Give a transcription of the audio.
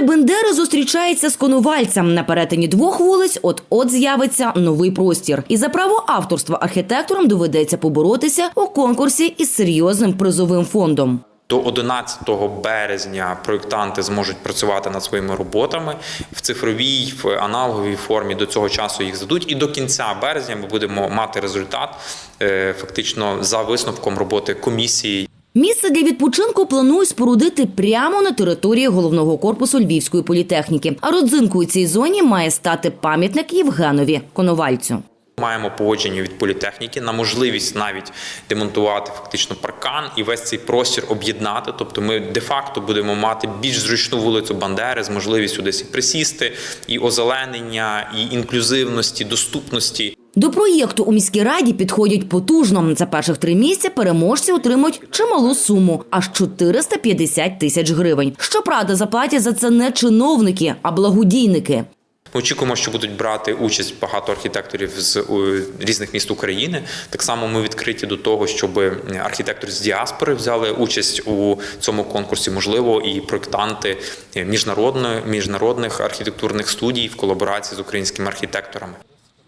Мати Бендери зустрічається з конувальцем. На перетині двох вулиць от-от з'явиться новий простір. І за право авторства архітекторам доведеться поборотися у конкурсі із серйозним призовим фондом. До 11 березня проєктанти зможуть працювати над своїми роботами в цифровій, в аналоговій формі. До цього часу їх здадуть. І до кінця березня ми будемо мати результат е, фактично за висновком роботи комісії. Місце для відпочинку планують спорудити прямо на території головного корпусу Львівської політехніки. А родзинкою цій зоні має стати пам'ятник Євгенові Коновальцю. Маємо погодження від політехніки на можливість навіть демонтувати фактично паркан і весь цей простір об'єднати. Тобто, ми де-факто будемо мати більш зручну вулицю Бандери з можливістю десь і присісти, і озеленення, і інклюзивності, доступності. До проєкту у міській раді підходять потужно. За перших три місяця переможці отримують чималу суму аж 450 тисяч гривень. Щоправда, заплатять за це не чиновники, а благодійники. Ми очікуємо, що будуть брати участь багато архітекторів з різних міст України. Так само ми відкриті до того, щоб архітектори з діаспори взяли участь у цьому конкурсі. Можливо, і проєктанти міжнародних архітектурних студій в колаборації з українськими архітекторами.